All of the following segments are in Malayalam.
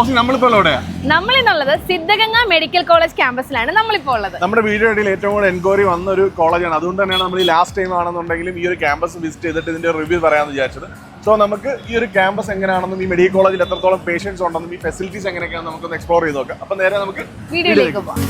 ഓക്കെ നമ്മളിപ്പോൾ എവിടെയാ? നമ്മളിന്നുള്ളത് സിദ്ധഗംഗ മെഡിക്കൽ കോളേജ് ക്യാമ്പസിലാണ് നമ്മളിപ്പോൾ ഉള്ളത്. നമ്മുടെ വീഡിയോ ഇടയിൽ ഏറ്റവും കൂടുതൽ എൻക്വയറി വന്ന ഒരു കോളേജാണ്. അതുകൊണ്ട് തന്നെയാണ് നമ്മൾ ഈ ലാസ്റ്റ് ടൈം ആണെന്നുണ്ടെങ്കിലും ഈ ഒരു ക്യാമ്പസ് വിസിറ്റ് ചെയ്തിട്ട് ഇതിന്റെ റിവ്യൂ പറയാന്ന് വിചാരിച്ചത്. സോ നമുക്ക് ഈ ഒരു ക്യാമ്പസ് എങ്ങനെയാണെന്നും ഈ മെഡിക്കൽ കോളേജിൽ എത്രത്തോളം പേഷ്യൻസ് ഉണ്ടെന്നും ഈ ഫെസിലിറ്റീസ് എങ്ങനെയൊക്കെയാണെന്ന് നമുക്കൊന്ന് എക്സ്പ്ലോർ ചെയ്ത് നോക്കാം. അപ്പൊ നേരെ നമുക്ക് വീഡിയോയിലേക്ക് പോവാം.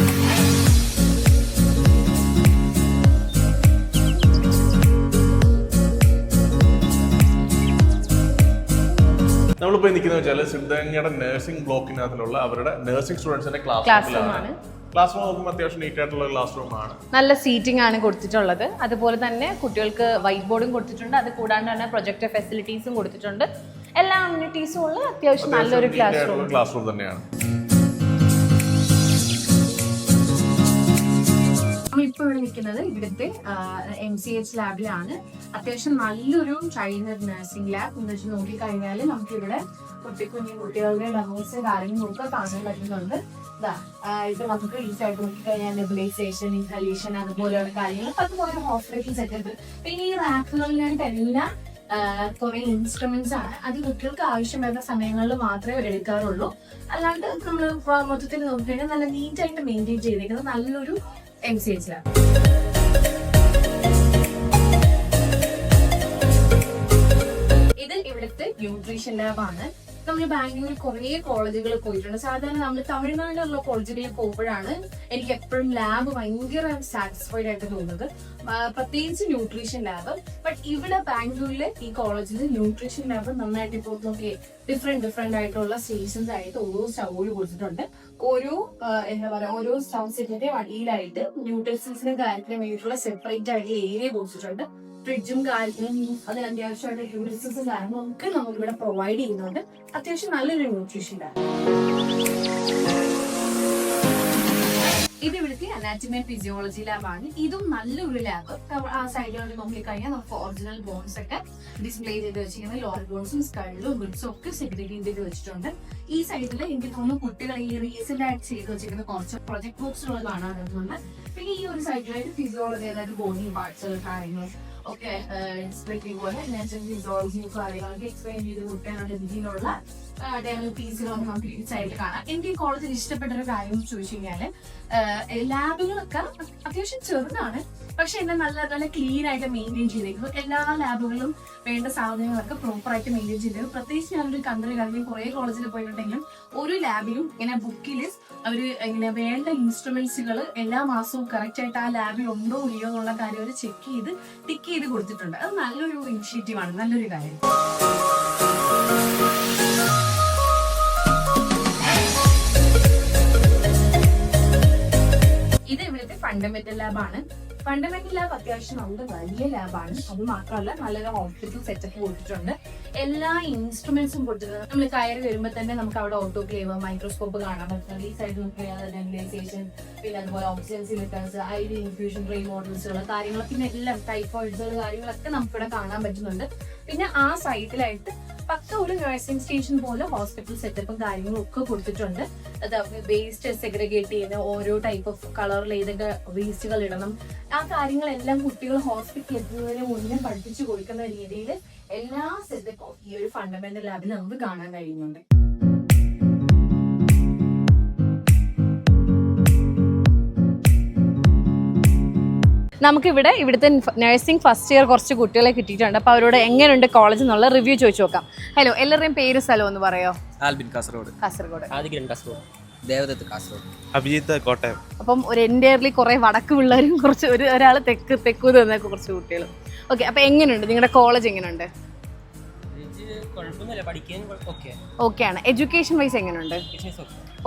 നമ്മളിപ്പോൾ നിൽക്കുന്നത് വെച്ചാൽ സിദ്ധഗംഗയുടെ നഴ്സിംഗ് ബ്ലോക്കിനകത്തുള്ള അവരുടെ നഴ്സിംഗ് സ്റ്റുഡൻസിന്റെ ക്ലാസ് റൂമാണ് ക്ലാസ് റൂം നോക്കുമ്പോൾ അത്യാവശ്യം നീറ്റ് ആയിട്ടുള്ള ക്ലാസ് റൂം ആണ്. നല്ല സീറ്റിംഗ് ആണ് കൊടുത്തിട്ടുള്ളത്. അതുപോലെ തന്നെ കുട്ടികൾക്ക് വൈറ്റ് ബോർഡും കൊടുത്തിട്ടുണ്ട്. അത് കൂടാണ്ട് തന്നെ പ്രൊജക്ടർ ഫെസിലിറ്റീസും കൊടുത്തിട്ടുണ്ട്. എല്ലാ അമ്യൂണിറ്റീസും ഉള്ള അത്യാവശ്യം നല്ലൊരു ക്ലാസ് റൂം ക്ലാസ് റൂം തന്നെയാണ്. നമ്മളിപ്പോൾ ഇവിടെ നിൽക്കുന്നത് ഇവിടുത്തെ എം സി എച്ച് ലാബിലാണ്. അത്യാവശ്യം നല്ലൊരു ചൈൽഡ് നഴ്സിംഗ് ലാബ് എന്ന് വെച്ച് നോക്കിക്കഴിഞ്ഞാൽ നമുക്ക് ഇവിടെ കുട്ടി കുഞ്ഞു കുട്ടികളുടെ ഡെമോസ് നോക്കാൻ കാണാൻ പറ്റുന്നുണ്ട്. ഇതാ നമുക്ക് ഈ സൈഡ് നോക്കിക്കഴിഞ്ഞാൽ നെബിലൈസേഷൻ ഇൻഹലേഷൻ അതുപോലെയുള്ള കാര്യങ്ങൾ അതുപോലെ ഹോസ്പിറ്റൽ സെറ്റപ്പ് പിന്നെ ഈ റാക്കുകളിലായിട്ട് എല്ലാം കുറെ ഇൻസ്ട്രുമെന്റ്സ് ആണ്. അത് കുട്ടികൾക്ക് ആവശ്യം വരുന്ന സമയങ്ങളിൽ മാത്രമേ എടുക്കാറുള്ളൂ. അല്ലാണ്ട് നമ്മൾ മൊത്തത്തിൽ നോക്കിക്കഴിഞ്ഞാൽ നല്ല നീറ്റായിട്ട് മെയിന്റെയിൻ ചെയ്തേക്കുന്നത് നല്ലൊരു എം സി എച്ച് ലാബ് ഇത് ഇവിടുത്തെ ന്യൂട്രീഷൻ ലാബാണ്. നമ്മൾ ബാംഗ്ലൂരിൽ കുറേ കോളേജുകൾ പോയിട്ടുണ്ട്. സാധാരണ നമ്മൾ തമിഴ്നാട്ടിലുള്ള കോളേജുകളിൽ പോകുമ്പോഴാണ് എനിക്ക് എപ്പോഴും ലാബ് ഭയങ്കര സാറ്റിസ്ഫൈഡ് ആയിട്ട് തോന്നുന്നത്. പ്രത്യേകിച്ച് ന്യൂട്രീഷൻ ലാബ് ബട്ട് ഇവിടെ ബാംഗ്ലൂരിലെ ഈ കോളേജിൽ ന്യൂട്രീഷൻ ലാബ് നന്നായിട്ട് ഇപ്പോൾ നോക്കി ഡിഫറെന്റ് ഡിഫറെന്റ് ആയിട്ടുള്ള സ്റ്റേഷൻസ് ആയിട്ട് ഓരോ സ്റ്റൗവിൽ കൊടുത്തിട്ടുണ്ട്. ഓരോ എന്താ പറയുക ഓരോ സ്റ്റൗ സെറ്റിന്റെ അടിയിലായിട്ട് ന്യൂട്രീഷൻസിനും കാര്യത്തിനും വേണ്ടിയിട്ടുള്ള സെപ്പറേറ്റ് ആയിട്ടുള്ള ഏരിയ കൊടുത്തിട്ടുണ്ട്. ഫ്രിഡ്ജും കാര്യങ്ങളും അത് അത്യാവശ്യമായിട്ട് യൂണിറ്റ്സും കാര്യങ്ങളും ഒക്കെ നമുക്ക് ഇവിടെ പ്രൊവൈഡ് ചെയ്യുന്നുണ്ട്. അത്യാവശ്യം നല്ലൊരു ന്യൂട്രീഷൻ ഇത് ഇവിടുത്തെ അനാറ്റമി ആൻഡ് ഫിസിയോളജി ലാബാണ് ഇതും നല്ലൊരു ലാബ് ആ സൈഡിലോട്ട് നോക്കിക്കഴിഞ്ഞാൽ നമുക്ക് ഒറിജിനൽ ബോൺസ് ഒക്കെ ഡിസ്പ്ലേ ചെയ്ത് വെച്ചിരിക്കുന്നത് ലോർ ബോൺസും സ്കള്ളും റിബ്സും ഒക്കെ സെഗ്രിഗേറ്റ് ചെയ്ത് വെച്ചിട്ടുണ്ട്. ഈ സൈഡിൽ എനിക്ക് തോന്നുന്നു കുട്ടികൾ ഈ റീസെന്റ് ആയിട്ട് ചെയ്ത് വെച്ചിരിക്കുന്ന കുറച്ച് പ്രൊജക്ട് ബോക്സുകൾ കാണാൻ പറ്റുന്നുണ്ട് പിന്നെ ഈ ഒരു സൈഡിലായിട്ട് ഫിസിയോളജി അതായത് ബോഡി പാർട്സ് കാര്യങ്ങൾ ഒക്കെ ഡിസ്പ്ലേ പോലെ ഫിസിയോളജി കാര്യങ്ങളൊക്കെ എക്സ്പ്ലെയിൻ ചെയ്ത് കൊടുക്കാനുള്ള രീതിയിലുള്ള പീസുകളൊക്കെ നമുക്ക് ഈ സൈഡിൽ കാണാം. എനിക്ക് ഈ കോളേജിൽ ഇഷ്ടപ്പെട്ട ഒരു കാര്യം ചോദിച്ചു കഴിഞ്ഞാൽ ലാബുകളൊക്കെ അത്യാവശ്യം ചെറുതാണ്. പക്ഷെ എന്നെ നല്ല നല്ല ക്ലീൻ ആയിട്ട് മെയിന്റെയിൻ ചെയ്തേക്കുന്നു. എല്ലാ ലാബുകളും വേണ്ട സാധനങ്ങളൊക്കെ പ്രോപ്പറായിട്ട് മെയിന്റെയിൻ ചെയ്തേക്കും പ്രത്യേകിച്ച് ഞാനൊരു കൺട്രി കാര്യം കുറേ കോളേജിൽ പോയിട്ടുണ്ടെങ്കിലും ഒരു ലാബിലും ഇങ്ങനെ ബുക്കിൽ അവർ ഇങ്ങനെ വേണ്ട ഇൻസ്ട്രുമെന്റ്സുകൾ എല്ലാ മാസവും കറക്റ്റ് ആയിട്ട് ആ ലാബിൽ ഉണ്ടോ ഇല്ലയോ എന്നുള്ള കാര്യം അവർ ചെക്ക് ചെയ്ത് ടിക്ക് ചെയ്ത് കൊടുത്തിട്ടുണ്ട്. അത് നല്ലൊരു ഇനിഷ്യേറ്റീവാണ് നല്ലൊരു കാര്യം. ഇത് ഇവിടുത്തെ ഫണ്ടമെന്റൽ ലാബാണ് ഫണ്ടമെന്റൽ ലാബ് അത്യാവശ്യം നമ്മുടെ വലിയ ലാബാണ് അത് മാത്രമല്ല നല്ലൊരു ഹോസ്പിറ്റൽ സെറ്റപ്പ് കൊടുത്തിട്ടുണ്ട്. എല്ലാ ഇൻസ്ട്രുമെന്റ്സും കൊടുത്തിട്ടുണ്ട്. നമ്മൾ കയറി വരുമ്പോൾ തന്നെ നമുക്ക് അവിടെ ഓട്ടോക്ലേവ് മൈക്രോസ്കോപ്പ് കാണാൻ പറ്റുന്നുണ്ട് ഈ സൈഡിൽ നോക്കിയാൽ നെബിലൈസേഷൻ പിന്നെ അതുപോലെ oxygen cylinders I D infusion ray മോഡൽസുകൾ കാര്യങ്ങൾ പിന്നെ എല്ലാം ടൈഫോയിഡ്സുകൾ കാര്യങ്ങളൊക്കെ നമുക്കിവിടെ കാണാൻ പറ്റുന്നുണ്ട്. പിന്നെ ആ സൈഡിലായിട്ട് പക്ക ഒരു നഴ്സിംഗ് സ്റ്റേഷൻ പോലെ ഹോസ്പിറ്റൽ സെറ്റപ്പും കാര്യങ്ങളും ഒക്കെ കൊടുത്തിട്ടുണ്ട്. അത് വേസ്റ്റ് സെഗ്രിഗേറ്റ് ചെയ്യുന്ന ഓരോ ടൈപ്പ് ഓഫ് കളറിൽ ഏതൊക്കെ വേസ്റ്റുകൾ ഇടണം. ആ കാര്യങ്ങളെല്ലാം കുട്ടികൾ ഹോസ്പിറ്റലിൽ എത്തുന്നതിന് മുന്നേ പഠിപ്പിച്ചു കൊടുക്കുന്ന രീതിയിൽ എല്ലാ സെറ്റപ്പും ഈ ഒരു ഫണ്ടമെന്റൽ ലാബിൽ നമുക്ക് കാണാൻ കഴിയുന്നുണ്ട്. നമുക്കിവിടെ ഇവിടുത്തെ നഴ്സിംഗ് ഫസ്റ്റ് ഇയർ കുറച്ച് കുട്ടികളെ കിട്ടിയിട്ടുണ്ട്. അപ്പോൾ അവരോട് എങ്ങനെയുണ്ട് കോളേജ് എന്നുള്ള റിവ്യൂ ചോദിച്ചു നോക്കാം. ഹലോ എല്ലാവരുടെയും പേര് സ്ഥലം ഒന്ന് പറയോ? ആൽബിൻ കാസർഗോഡ്. കാസർഗോഡ്. ആദികിരൺ കാസർഗോഡ്. ദേവദത്ത് കാസർഗോഡ്. അഭിജിത്ത് കോട്ടയം. അപ്പം ഒരു എന്റെ കുറേ വടക്ക് പിള്ളേരും കുറച്ച് ഒരു ഒരാൾ തെക്ക് തെക്കു തന്ന കുറച്ച് കുട്ടികളും. ഓക്കെ അപ്പോൾ എങ്ങനെയുണ്ട്? നിങ്ങളുടെ കോളേജ് എങ്ങനെയുണ്ട്? ഓക്കെ ആണ്. എഡ്യൂക്കേഷൻ വൈസ് എങ്ങനെയുണ്ട്?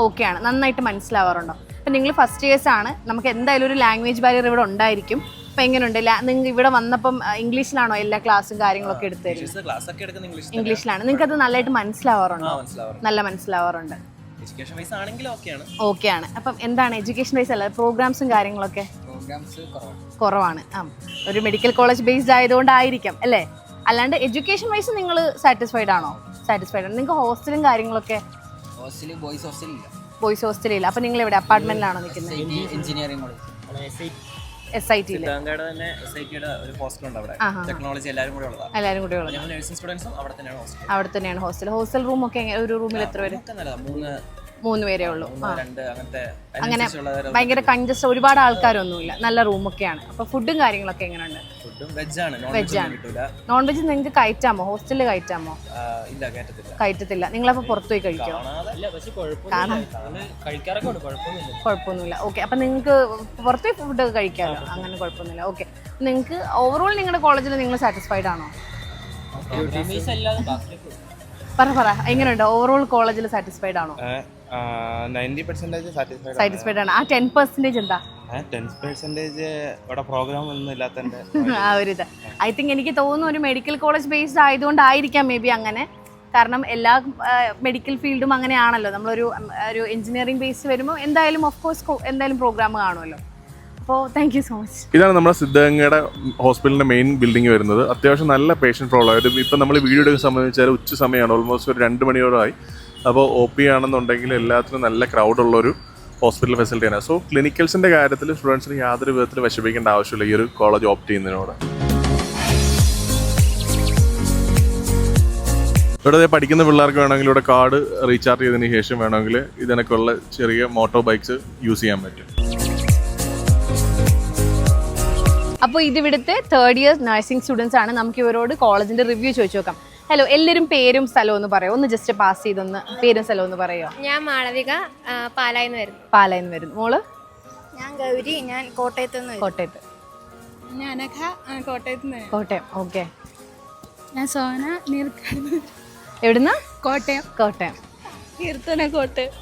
ഓക്കെ ആണ്. നന്നായിട്ട് മനസ്സിലാവാറുണ്ടോ? അപ്പം നിങ്ങൾ ഫസ്റ്റ് ഇയേഴ്സ് ആണ്. നമുക്ക് എന്തായാലും ഒരു ലാംഗ്വേജ് ബാരിയർ ഇവിടെ ഉണ്ടായിരിക്കും. അപ്പം എങ്ങനെയുണ്ട് നിങ്ങൾ ഇവിടെ വന്നപ്പം ഇംഗ്ലീഷിലാണോ എല്ലാ ക്ലാസ്സും കാര്യങ്ങളൊക്കെ എടുത്തു തരുന്നത് ക്ലാസ് ഒക്കെ എടുക്കുന്ന ഇംഗ്ലീഷ് ഇംഗ്ലീഷിലാണ്. നിങ്ങൾക്ക് അത് നല്ലതായിട്ട് മനസ്സിലാവാറുണ്ടോ. നല്ല മനസ്സിലാവാറുണ്ട്. ഓക്കെയാണ്. ഓക്കെയാണ്. അപ്പം എന്താണ് എഡ്യൂക്കേഷൻ വൈസ് അല്ല പ്രോഗ്രാംസും കാര്യങ്ങളൊക്കെ? കുറവാണ്. ആ ഒരു മെഡിക്കൽ കോളേജ് ബേസ്ഡ് ആയതുകൊണ്ടായിരിക്കാം അല്ലേ? അല്ലാണ്ട് എഡ്യൂക്കേഷൻ വൈസ് നിങ്ങൾ സാറ്റിസ്ഫൈഡ് ആണോ? സാറ്റിസ്ഫൈഡ് ആണ്. നിങ്ങൾക്ക് ഹോസ്റ്റലും കാര്യങ്ങളൊക്കെ? ഹോസ്റ്റലിൽ ബോയ്സ് ഹോസ്റ്റലില്ല ബോയ്സ് ഹോസ്റ്റലിൽ. അപ്പൊ നിങ്ങൾ ഇവിടെ അപ്പാർട്ട്മെന്റിലാണോ നിൽക്കുന്നത്? Engineering college. എസ് ഐ ടിയിൽ തന്നെ എസ് ഐ ടിയുടെ ഒരു ഹോസ്റ്റൽ ഉണ്ട് അവിടെ. ടെക്നോളജി എല്ലാവരും കൂടെ ഉള്ളതാണ്. എല്ലാവരും കൂടി ഉള്ളത് ഞങ്ങൾ നഴ്സിംഗ് സ്റ്റുഡൻസും അവിടെ തന്നെയാണ് ഹോസ്റ്റൽ അവിടെ തന്നെയാണ് ഹോസ്റ്റൽ ഹോസ്റ്റൽ റൂം ഒക്കെ ഒരു റൂമിൽ എത്ര പേര്? മൂന്ന് മൂന്ന് പേരേ ഉള്ളൂ. അങ്ങനെ ഭയങ്കര കൺജസ്റ്റ് ഒരുപാട് ആൾക്കാരൊന്നുമില്ല. നല്ല റൂമൊക്കെയാണ് അപ്പൊ ഫുഡും കാര്യങ്ങളൊക്കെ എങ്ങനെയുണ്ട്? ഫുഡും വെജാണ്. നോൺ വെജ് ഒന്നും കിട്ടൂല. നോൺ വെജ് നിങ്ങൾക്ക് കയറ്റാമോ? ഹോസ്റ്റലിൽ കയറ്റാമോ? ഇല്ല കയറ്റത്തില്ല കയറ്റത്തില്ല. നിങ്ങളപ്പോ പുറത്തു പോയി കഴിക്കോ? ഉണ്ട്. കുഴപ്പമൊന്നുമില്ല. ഓക്കെ അപ്പൊ നിങ്ങൾക്ക് പുറത്തു പോയി ഫുഡ് കഴിക്കാമോ അങ്ങനെ കുഴപ്പമൊന്നുമില്ല. ഓക്കെ നിങ്ങൾക്ക് ഓവറോൾ നിങ്ങളുടെ കോളേജിൽ നിങ്ങൾ സാറ്റിസ്ഫൈഡ് ആണോ? പറ പറ. എങ്ങനെയുണ്ട്? ഓവറോൾ കോളേജിൽ സാറ്റിസ്ഫൈഡ് ആണോ? സാറ്റിസ്ഫൈഡ് ആണ്. ആ ടെൻ പെർസെന്റേജ് എന്താ? ആ ഒരു ഇത്. ഐ തിങ്ക് എനിക്ക് തോന്നുന്നു ഒരു മെഡിക്കൽ കോളേജ് ബേസ്ഡ് ആയതുകൊണ്ടായിരിക്കാം മേ ബി അങ്ങനെ. കാരണം എല്ലാ മെഡിക്കൽ ഫീൽഡും അങ്ങനെയാണല്ലോ. നമ്മളൊരു ഒരു എഞ്ചിനീയറിംഗ് ബേസ് വരുമ്പോൾ എന്തായാലും ഓഫ് കോഴ്സ് എന്തായാലും പ്രോഗ്രാം കാണുമല്ലോ. അപ്പോൾ താങ്ക് യു സോ മച്ച് ഇതാണ് നമ്മുടെ സിദ്ധഗംഗയുടെ ഹോസ്പിറ്റലിന്റെ മെയിൻ ബിൽഡിംഗ് വരുന്നത്. അത്യാവശ്യം നല്ല പേഷ്യന്റ് ഫ്ലോ ആയത് ഇപ്പം നമ്മൾ വീഡിയോ എടുക്കുന്ന സംബന്ധിച്ചാൽ ഉച്ച സമയമാണ്. ഓൾമോസ്റ്റ് ഒരു രണ്ട് മണിയോളമായി അപ്പോൾ ഒ പി ആണെന്നുണ്ടെങ്കിൽ എല്ലാത്തിനും നല്ല ക്രൗഡുള്ളൊരു ഉള്ള ഒരു ഹോസ്പിറ്റൽ ഫെസിലിറ്റിയാണ് സോ ക്ലിനിക്കൽസിന്റെ കാര്യത്തിൽ സ്റ്റുഡൻസിന് യാതൊരു വിധത്തിൽ വിഷമിക്കേണ്ട ആവശ്യമില്ല. ഈ ഒരു കോളേജ് ഓപ്റ്റ് ചെയ്യുന്നതിനോട്. ഇവിടെ പഠിക്കുന്ന പിള്ളേർക്ക് വേണമെങ്കിൽ ഇവിടെ കാർഡ് റീചാർജ് ചെയ്തതിന് ശേഷം വേണമെങ്കിൽ ഇതിനൊക്കെയുള്ള ചെറിയ മോട്ടോർ ബൈക്ക്സ് യൂസ് ചെയ്യാൻ പറ്റും. അപ്പോൾ ഇതിവിടുത്തെ തേർഡ് ഇയർ നഴ്സിംഗ് സ്റ്റുഡൻസ് ആണ്. നമുക്ക് ഇവരോട് കോളേജിന്റെ റിവ്യൂ ചോദിച്ചു നോക്കാം. ഹലോ എല്ലാവരും പേരും സ്ഥലവും ഒന്ന് പറയോ? ഒന്ന് ജസ്റ്റ് പാസ് ചെയ്തൊന്ന് പേരും സ്ഥലവും ഒന്ന് പറയോ? ഞാൻ മാളവിക പാലായിന്ന് വരുന്നു. പാലായിന്ന് വരുന്നു. മോൾ? ഞാൻ ഗൗരി ഞാൻ കോട്ടയത്ത് നിന്ന് കോട്ടയത്ത്. ഞാൻ അനഘ കോട്ടയത്ത് നിന്ന് കോട്ടയം ഓക്കെ ഞാൻ സോന നീർക്കാട് എവിടുന്ന? കോട്ടയം. കോട്ടയം. കീർത്തന കോട്ടയം.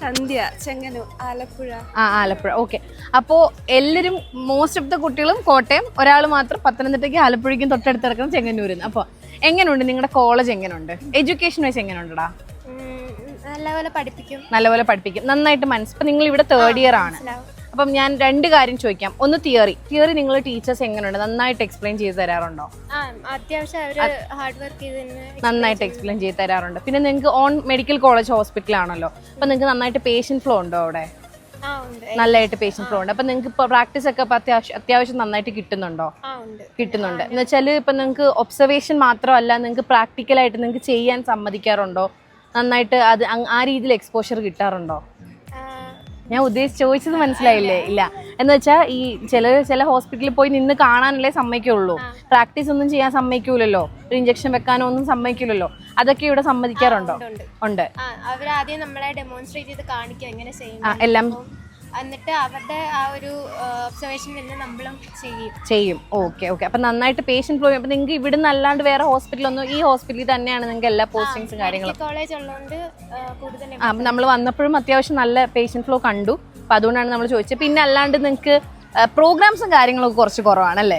സന്ധ്യ ചെങ്ങന്നൂർ ആലപ്പുഴ. ആ ആലപ്പുഴ ഓക്കെ അപ്പോൾ എല്ലാവരും മോസ്റ്റ് ഓഫ് ദ കുട്ടികളും കോട്ടയം ഒരാൾ മാത്രം പത്തനംതിട്ടയ്ക്ക് ആലപ്പുഴയ്ക്കും തൊട്ടടുത്ത് കിടക്കുന്ന ചെങ്ങന്നൂരിൽ അപ്പോൾ എങ്ങനെയുണ്ട് നിങ്ങളുടെ കോളേജ് എങ്ങനെയുണ്ട് എഡ്യൂക്കേഷൻ വൈസ് എങ്ങനെയുണ്ടടാ നല്ലപോലെ പഠിപ്പിക്കും. നല്ലപോലെ പഠിപ്പിക്കും. നന്നായിട്ട് മനസ്സ്. ഇപ്പം നിങ്ങൾ ഇവിടെ തേർഡ് ഇയർ ആണ്. അപ്പം ഞാൻ രണ്ട് കാര്യം ചോദിക്കാം. ഒന്ന് തിയറി തിയറി നിങ്ങൾ ടീച്ചേഴ്സ് എങ്ങനെയുണ്ട് നന്നായിട്ട് എക്സ്പ്ലെയിൻ ചെയ്ത് തരാറുണ്ടോ? നന്നായിട്ട് എക്സ്പ്ലെയിൻ ചെയ്ത് തരാറുണ്ട്. പിന്നെ നിങ്ങൾക്ക് ഓൺ മെഡിക്കൽ കോളേജ് ഹോസ്പിറ്റലാണല്ലോ അപ്പം നിങ്ങൾക്ക് നന്നായിട്ട് പേഷ്യൻ ഫ്ലോ ഉണ്ടോ അവിടെ? നല്ലതായിട്ട് പേഷ്യൻ ഫ്ലോ ഉണ്ട്. അപ്പൊ നിങ്ങൾക്ക് ഇപ്പൊ പ്രാക്ടീസ് ഒക്കെ അത്യാവശ്യം അത്യാവശ്യം നന്നായിട്ട് കിട്ടുന്നുണ്ടോ? കിട്ടുന്നുണ്ട്. എന്ന് വെച്ചാൽ ഇപ്പൊ നിങ്ങൾക്ക് ഒബ്സർവേഷൻ മാത്രമല്ല നിങ്ങൾക്ക് പ്രാക്ടിക്കലായിട്ട് നിങ്ങൾക്ക് ചെയ്യാൻ സമ്മതിക്കാറുണ്ടോ? നന്നായിട്ട് അത് ആ രീതിയിൽ എക്സ്പോഷർ കിട്ടാറുണ്ടോ? ഞാൻ ഉദ്ദേശിച്ച് ചോദിച്ചത് മനസ്സിലായില്ലേ? ഇല്ല. എന്ന് വെച്ചാൽ ഈ ചില ചില ഹോസ്പിറ്റലിൽ പോയി നിന്ന് കാണാനല്ലേ സമ്മതിക്കുള്ളൂ. പ്രാക്ടീസ് ഒന്നും ചെയ്യാൻ സമ്മതിക്കൂലല്ലോ. ഒരു ഇഞ്ചക്ഷൻ വെക്കാനോ ഒന്നും സമ്മതിക്കില്ലല്ലോ അതൊക്കെ ഇവിടെ സമ്മതിക്കാറുണ്ടോ? ഉണ്ട്, അവരാദ്യം നമ്മളെ ഡെമോൺസ്ട്രേറ്റ് ചെയ്ത് കാണിക്കും എങ്ങനെ ചെയ്യും എല്ലാം എന്നിട്ട് അവരുടെ ആ ഒരു ഒബ്സർവേഷൻ തന്നെ നമ്മളും ചെയ്യും. ചെയ്യും. Okay okay. അപ്പൊ നന്നായിട്ട് പേഷ്യന്റ് ഫ്ലോ അപ്പൊ നിങ്ങൾക്ക് ഇവിടുന്ന് അല്ലാണ്ട് വേറെ ഹോസ്പിറ്റലൊന്നും ഈ ഹോസ്പിറ്റലിൽ തന്നെയാണ് നിങ്ങൾക്ക് എല്ലാ പോസ്റ്റിങ്സും കാര്യങ്ങളും. കോളേജ് ഉള്ളതുകൊണ്ട് കൂടുതൽ നമ്മൾ വന്നപ്പോഴും അത്യാവശ്യം നല്ല പേഷ്യന്റ് ഫ്ലോ കണ്ടു. അപ്പൊ അതുകൊണ്ടാണ് നമ്മൾ ചോദിച്ചത്. പിന്നെ അല്ലാണ്ട് നിങ്ങൾക്ക് പ്രോഗ്രാംസും കാര്യങ്ങളൊക്കെ കുറച്ച് കുറവാണല്ലേ?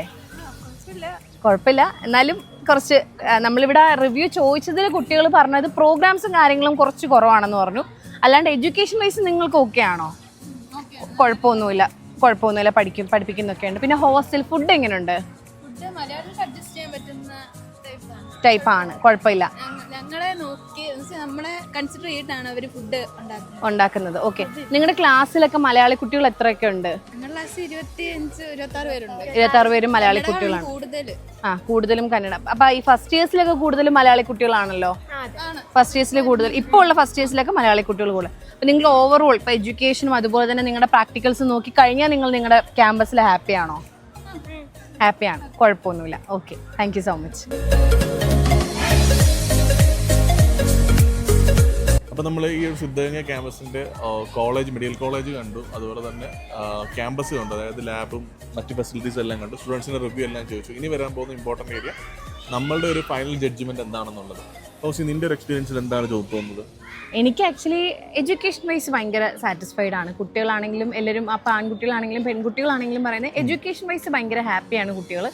കുഴപ്പമില്ല. എന്നാലും കുറച്ച് നമ്മളിവിടെ റിവ്യൂ ചോദിച്ചതിൽ കുട്ടികൾ പറഞ്ഞത് പ്രോഗ്രാംസും കാര്യങ്ങളും കുറച്ച് കുറവാണെന്ന് പറഞ്ഞു. അല്ലാണ്ട് എഡ്യൂക്കേഷൻ വൈസ് നിങ്ങൾക്ക് ഓക്കെ ആണോ? കുഴപ്പമൊന്നുമില്ല. കുഴപ്പമൊന്നുമില്ല പഠിക്കും പഠിപ്പിക്കുന്നൊക്കെ ഉണ്ട് പിന്നെ ഹോസ്റ്റൽ ഫുഡ് എങ്ങനെയുണ്ട്? ടൈപ്പാണ് കുഴപ്പമില്ല. ഞങ്ങളെ നോക്കി നമ്മളെ കൺസിഡർ ചെയ്തിട്ടാണ് അവർ ഫുഡ് ഉണ്ടാക്കുന്നത്. ഉണ്ടാക്കുന്നത്. ഓക്കെ നിങ്ങളുടെ ക്ലാസ്സിലൊക്കെ മലയാളി കുട്ടികൾ എത്രയൊക്കെ ഉണ്ട്? ഞങ്ങളുടെ ക്ലാസ് ഇരുപത്തി ആറ് പേരുണ്ട്. ഇരുപത്തി ആറ് പേരും മലയാളി കുട്ടികളാണ്. കൂടുതൽ ആ കൂടുതലും കന്നഡ. അപ്പൊ ഈ ഫസ്റ്റ് ഇയേഴ്സിലൊക്കെ കൂടുതലും മലയാളി കുട്ടികളാണല്ലോ? ഫസ്റ്റ് ഇയേഴ്സിൽ കൂടുതൽ. ഇപ്പോൾ ഉള്ള ഫസ്റ്റ് ഇയേഴ്സിലൊക്കെ മലയാളി കുട്ടികൾ കൂടുതൽ. അപ്പൊ നിങ്ങൾ ഓവറോൾ ഇപ്പൊ എഡ്യൂക്കേഷനും അതുപോലെ തന്നെ നിങ്ങളുടെ പ്രാക്ടിക്കൽസ് നോക്കി കഴിഞ്ഞാൽ നിങ്ങൾ നിങ്ങളുടെ ക്യാമ്പസിൽ ഹാപ്പിയാണോ ആണോ? ഹാപ്പിയാണ് കുഴപ്പമൊന്നുമില്ല. Okay thank you so much അപ്പോൾ നമ്മൾ ഈ സിദ്ധഗംഗ ക്യാമ്പസിന്റെ കോളേജ് മെഡിക്കൽ കോളേജ് കണ്ടു. അതുപോലെ തന്നെ ക്യാമ്പസ് കണ്ടു. അതായത് ലാബും മറ്റ് ഫെസിലിറ്റീസ് എല്ലാം കണ്ടു. സ്റ്റുഡൻസിന്റെ റിവ്യൂ എല്ലാം ചോദിച്ചു. ഇനി വരാൻ പോകുന്ന ഇമ്പോർട്ടന്റ് ഏരിയ നമ്മളുടെ ഒരു ഫൈനൽ ജഡ്ജ്മെന്റ് എന്താണെന്നുള്ളത്. ഹൗസി നിന്റെ ഒരു എക്സ്പീരിയൻസിൽ എന്താണ് തോന്നുന്നത് എനിക്ക് ആക്ച്വലി എഡ്യൂക്കേഷൻ വൈസ് ഭയങ്കര സാറ്റിസ്ഫൈഡ് ആണ്. കുട്ടികളാണെങ്കിലും എല്ലാവരും അപ്പോൾ ആൺകുട്ടികളാണെങ്കിലും പെൺകുട്ടികളാണെങ്കിലും പറയുന്നത് എഡ്യൂക്കേഷൻ വൈസ് ഭയങ്കര ഹാപ്പിയാണ് കുട്ടികൾ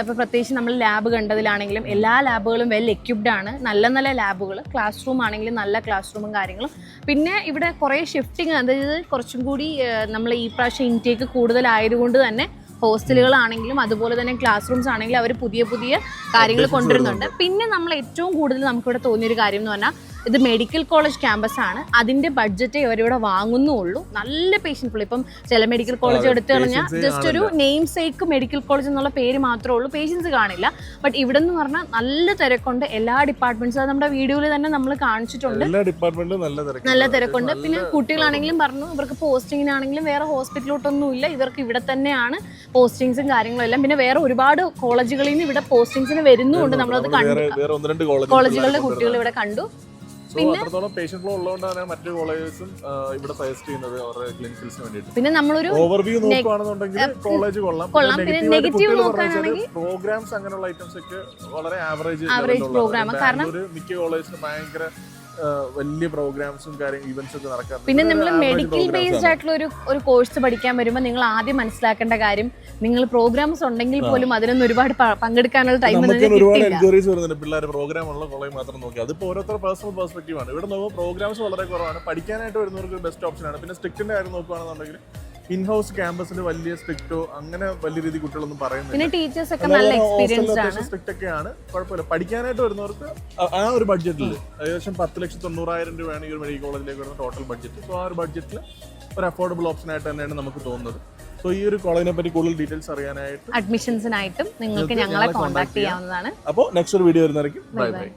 ഇപ്പോൾ പ്രത്യേകിച്ച് നമ്മൾ ലാബ് കണ്ടതിലാണെങ്കിലും എല്ലാ ലാബുകളും വെൽ എക്യുപ്ഡ് ആണ്. നല്ല നല്ല ലാബുകൾ ക്ലാസ് റൂം ആണെങ്കിലും നല്ല ക്ലാസ് റൂമും കാര്യങ്ങളും. പിന്നെ ഇവിടെ കുറേ ഷിഫ്റ്റിംഗ് അതായത് കുറച്ചും കൂടി നമ്മൾ ഈ പ്രാവശ്യം ഇൻടേക്ക് കൂടുതലായതുകൊണ്ട് തന്നെ ഹോസ്റ്റലുകളാണെങ്കിലും അതുപോലെ തന്നെ ക്ലാസ് റൂംസ് ആണെങ്കിലും അവർ പുതിയ പുതിയ കാര്യങ്ങൾ കൊണ്ടുവരുന്നുണ്ട്. പിന്നെ നമ്മൾ ഏറ്റവും കൂടുതൽ നമുക്കിവിടെ തോന്നിയൊരു കാര്യം എന്ന് പറഞ്ഞാൽ ഇത് മെഡിക്കൽ കോളേജ് ക്യാമ്പസ് ആണ്. അതിന്റെ ബഡ്ജറ്റ് ഇവരിവിടെ വാങ്ങുന്നുള്ളൂ. നല്ല പേഷ്യൻസ് ഉള്ളൂ ഇപ്പം ചില മെഡിക്കൽ കോളേജ് എടുത്തു കഴിഞ്ഞാൽ ജസ്റ്റ് ഒരു നെയിം സേക്ക് മെഡിക്കൽ കോളേജ് എന്നുള്ള പേര് മാത്രമേ ഉള്ളൂ. പേഷ്യൻസ് കാണില്ല. ബട്ട് ഇവിടെ എന്ന് പറഞ്ഞാൽ നല്ല തിരക്കുണ്ട്. എല്ലാ ഡിപ്പാർട്ട്മെന്റ്സും അത് നമ്മുടെ വീഡിയോയിൽ തന്നെ നമ്മൾ കാണിച്ചിട്ടുണ്ട്. എല്ലാ ഡിപ്പാർട്ട്മെന്റിലും നല്ല തിരക്ക് നല്ല തിരക്കുണ്ട്. പിന്നെ കുട്ടികളാണെങ്കിലും പറഞ്ഞു ഇവർക്ക് പോസ്റ്റിങ്ങിനാണെങ്കിലും വേറെ ഹോസ്പിറ്റലിലോട്ടൊന്നും ഇല്ല ഇവർക്ക് ഇവിടെ തന്നെയാണ് പോസ്റ്റിങ്സും കാര്യങ്ങളും എല്ലാം. പിന്നെ വേറെ ഒരുപാട് കോളേജുകളിൽ നിന്ന് ഇവിടെ പോസ്റ്റിങ്സിന് വരുന്നുണ്ട്. നമ്മളത് കണ്ടു കോളേജുകളിലെ കുട്ടികൾ ഇവിടെ കണ്ടു. പിന്നെ- അത്രത്തോളം പേഷ്യന്റ് ഫ്ലോ ഉള്ളതുകൊണ്ടാണ് മറ്റു കോളേജസും ഇവിടെ സജസ്റ്റ് ചെയ്യുന്നത് അവരുടെ ക്ലിനിക്കൽസിന് വേണ്ടിയിട്ട്. പിന്നെ നമ്മളൊരു ഓവർവ്യൂ നോക്കുകയാണെന്നുണ്ടെങ്കിൽ കോളേജ് കൊള്ളാം. നെഗറ്റീവ് നോക്കുകയാണെങ്കിൽ- പ്രോഗ്രാംസ് അങ്ങനെയുള്ള ഐറ്റംസ് ഒക്കെ വളരെ ആവറേജ് ആവറേജ് പ്രോഗ്രാം കാരണം- മിക്ക കോളേജിലും ഭയങ്കര വലിയ പ്രോഗ്രാംസും കാര്യം ഇവന്റ്സ് ഒക്കെ നടക്കാറുണ്ട്. പിന്നെ നമ്മൾ മെഡിക്കൽ ബേസ്ഡ് ആയിട്ടുള്ള ഒരു ഒരു കോഴ്സ് പഠിക്കാൻ വരുമ്പോൾ നിങ്ങൾ ആദ്യം മനസ്സിലാക്കേണ്ട കാര്യം നിങ്ങൾ പ്രോഗ്രാംസ് ഉണ്ടെങ്കിൽ പോലും അതിനൊന്നും ഒരുപാട് പങ്കെടുക്കാനുള്ള ടൈം ഒരുപാട് എൻക്വയറീസ് വരുന്നുണ്ട്. പിള്ളേർ പ്രോഗ്രാം ഉള്ള കോളേജ് മാത്രം നോക്കി. അതിപ്പോൾ ഓരോരുത്തർ പേഴ്സണൽ പെർസ്പെക്റ്റീവ് ആണ്. ഇവിടെ നോക്കുമ്പോൾ പ്രോഗ്രാംസ് വളരെ കുറവാണ്. പഠിക്കാനായിട്ട് വരുന്നവർക്ക് ബെസ്റ്റ് ഓപ്ഷൻ ആണ്. പിന്നെ സ്ട്രിക്റ്റിന്റെ കാര്യം നോക്കുകയാണെന്നുണ്ടെങ്കിൽ ഇൻ ഹൗസ് ക്യാമ്പസിൽ വലിയ സ്ട്രിക്റ്റോ അങ്ങനെ വലിയ രീതി കുട്ടികളൊന്നും പറയുന്നില്ല. പിന്നെ ടീച്ചേഴ്സ് ഒക്കെ നല്ല എക്സ്പീരിയൻസ് ആണ്. സ്ട്രിക്റ്റ് ഒക്കെയാണ് കുഴപ്പമില്ല. പഠിക്കാനായിട്ട് വരുന്നവർക്ക് ആ- ഒരു ബഡ്ജറ്റിൽ ഏകദേശം പത്ത് ലക്ഷത്തി തൊണ്ണൂറായിരം രൂപയാണ് ഈ ഒരു മെഡിക്കൽ കോളേജിലേക്ക് വരുന്ന ടോട്ടൽ ബഡ്ജറ്റ് സോ ആ ഒരു ബഡ്ജറ്റിൽ ഒരു അഫോർഡബിൾ ഓപ്ഷൻ ആയിട്ട് തന്നെയാണ് നമുക്ക് തോന്നുന്നത്. സോ ഈ ഒരു കോളേജിനെ പറ്റി കൂടുതൽ ഡീറ്റെയിൽസ് അറിയാനായിട്ട് അഡ്മിഷൻസിനായിട്ടും നിങ്ങൾക്ക് ഞങ്ങളെ കോൺടാക്ട് ചെയ്യാവുന്നതാണ്. അപ്പോൾ നെക്സ്റ്റ് ഒരു വീഡിയോ വരുന്നതായിരിക്കും. Bye bye